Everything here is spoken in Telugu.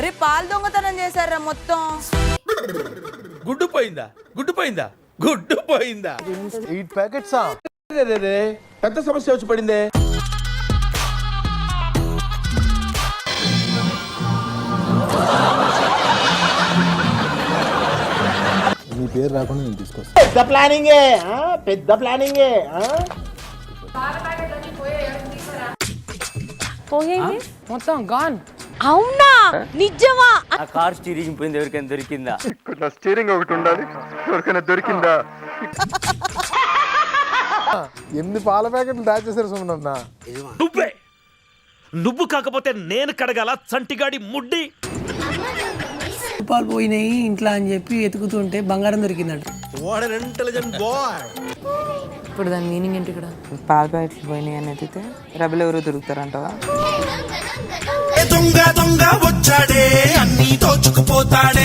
రే పాలు దొంగతనం చేశారా మొత్తం? గుడ్డు పోయిందా? గుడ్డు పోయిందా? గుడ్డు పోయిందా? ఎయిట్ ప్యాకెట్సా. పెద్ద సమస్య వచ్చి పడిందే. నీ పేరు రాకుండా నేను తీసుకొస్తాను పెద్ద ప్లానింగే ఆ? పెద్ద ప్లానింగే? పోయింది మొత్తం గాన్ అవునా? నిజమా? ఆ కార్ స్టీరింగ్ పోయింది ఎవరికైనా దొరికిందా? స్టీరింగ్ ఒకటి ఉండాలి. ఎవరికైనా దొరికిందా? ఎనిమిది పాల ప్యాకెట్లు దాచేసారు సుమనన్న నువ్వే! నువ్వు కాకపోతే నేను కడగాల చంటిగాడి ముడ్డి! రూపాయలు పోయినాయి ఇంట్లో అని చెప్పి ఎతుకుతుంటే బంగారం దొరికిందంట. ఇప్పుడు దాని మీనింగ్ ఏంటి ఇక్కడ? పాల ప్యాకెట్లు పోయినాయి అని ఎత్తితే రబలు ఎవరు దొరుకుతారంటవా? దొంగ దొంగ వచ్చాడే అన్ని దోచుకుపోతాడే.